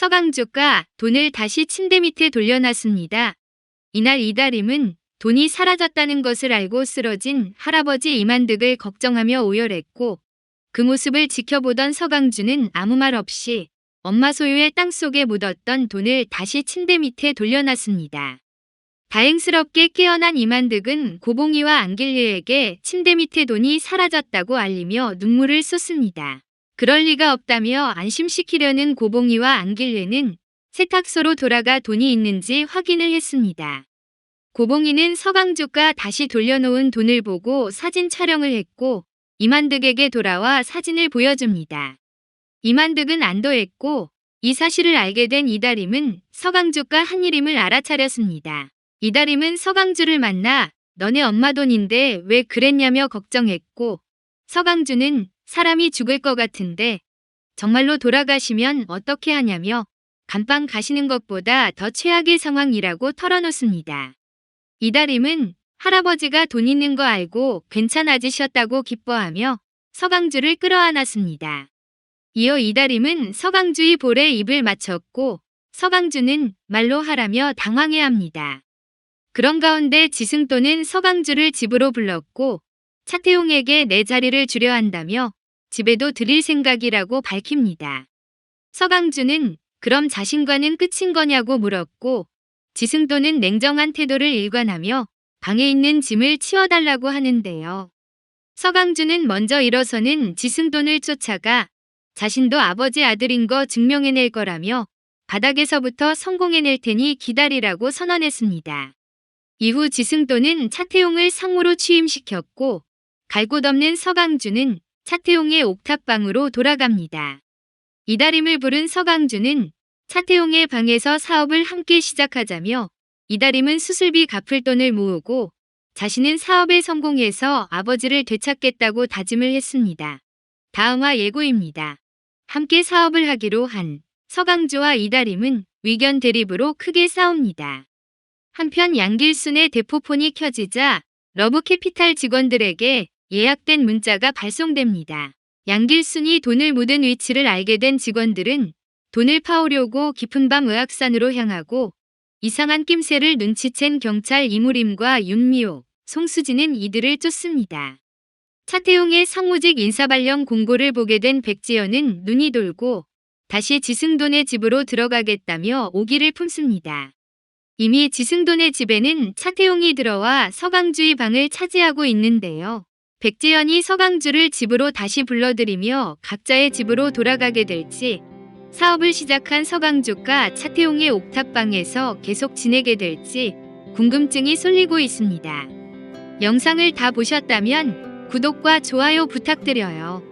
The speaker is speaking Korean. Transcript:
서강주가 돈을 다시 침대 밑에 돌려놨습니다. 이날 이다림은 돈이 사라졌다는 것을 알고 쓰러진 할아버지 이만득을 걱정하며 오열했고 그 모습을 지켜보던 서강주는 아무 말 없이 엄마 소유의 땅 속에 묻었던 돈을 다시 침대 밑에 돌려놨습니다. 다행스럽게 깨어난 이만득은 고봉이와 안길리에게 침대 밑에 돈이 사라졌다고 알리며 눈물을 쏟습니다. 그럴 리가 없다며 안심시키려는 고봉이와 안길레는 세탁소로 돌아가 돈이 있는지 확인을 했습니다. 고봉이는 서강주가 다시 돌려놓은 돈을 보고 사진 촬영을 했고 이만득에게 돌아와 사진을 보여줍니다. 이만득은 안도했고 이 사실을 알게 된 이다림은 서강주가 한 일임을 알아차렸습니다. 이다림은 서강주를 만나 너네 엄마 돈인데 왜 그랬냐며 걱정했고 서강주는 사람이 죽을 것 같은데 정말로 돌아가시면 어떻게 하냐며 감방 가시는 것보다 더 최악의 상황이라고 털어놓습니다. 이다림은 할아버지가 돈 있는 거 알고 괜찮아지셨다고 기뻐하며 서강주를 끌어안았습니다. 이어 이다림은 서강주의 볼에 입을 맞췄고 서강주는 말로 하라며 당황해합니다. 그런 가운데 지승도는 서강주를 집으로 불렀고 차태용에게 내 자리를 주려 한다며 집에도 들일 생각이라고 밝힙니다. 서강주는 그럼 자신과는 끝인 거냐고 물었고 지승도는 냉정한 태도를 일관하며 방에 있는 짐을 치워달라고 하는데요. 서강주는 먼저 일어서는 지승돈을 쫓아가 자신도 아버지 아들인 거 증명해낼 거라며 바닥에서부터 성공해낼 테니 기다리라고 선언했습니다. 이후 지승돈은 차태용을 상무로 취임시켰고 갈 곳 없는 서강주는 차태용의 옥탑방으로 돌아갑니다. 이다림을 부른 서강주는 차태용의 방에서 사업을 함께 시작하자며 이다림은 수술비 갚을 돈을 모으고 자신은 사업에 성공해서 아버지를 되찾겠다고 다짐을 했습니다. 다음화 예고입니다. 함께 사업을 하기로 한 서강주와 이다림은 위견 대립으로 크게 싸웁니다. 한편 양길순의 대포폰이 켜지자 러브캐피탈 직원들에게 예약된 문자가 발송됩니다. 양길순이 돈을 묻은 위치를 알게 된 직원들은 돈을 파오려고 깊은 밤 의학산으로 향하고 이상한 낌새를 눈치챈 경찰 이무림과 윤미호, 송수진은 이들을 쫓습니다. 차태용의 상무직 인사발령 공고를 보게 된 백지연은 눈이 돌고 다시 지승돈의 집으로 들어가겠다며 오기를 품습니다. 이미 지승돈의 집에는 차태용이 들어와 서강주의 방을 차지하고 있는데요. 백지연이 서강주를 집으로 다시 불러들이며 각자의 집으로 돌아가게 될지 사업을 시작한 서강주가 차태용의 옥탑방에서 계속 지내게 될지 궁금증이 쏠리고 있습니다. 영상을 다 보셨다면 구독과 좋아요 부탁드려요.